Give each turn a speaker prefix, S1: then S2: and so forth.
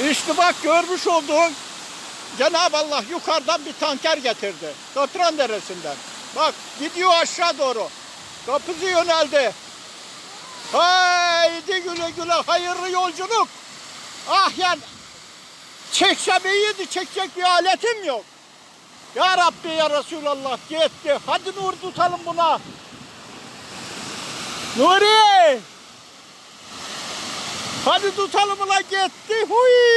S1: İşte bak görmüş olduğun Cenab-ı Allah yukarıdan bir tanker getirdi. Katran Deresi'nden. Bak gidiyor aşağı doğru. Kapısı yöneldi. Haydi güle güle hayırlı yolculuk. Ah yani çeksem iyiydi çekecek bir aletim yok. Ya Rabbi ya Resulallah gitti. Hadi Nur tutalım buna. Nuri. Hadi tutalım ulan gitti. Huy.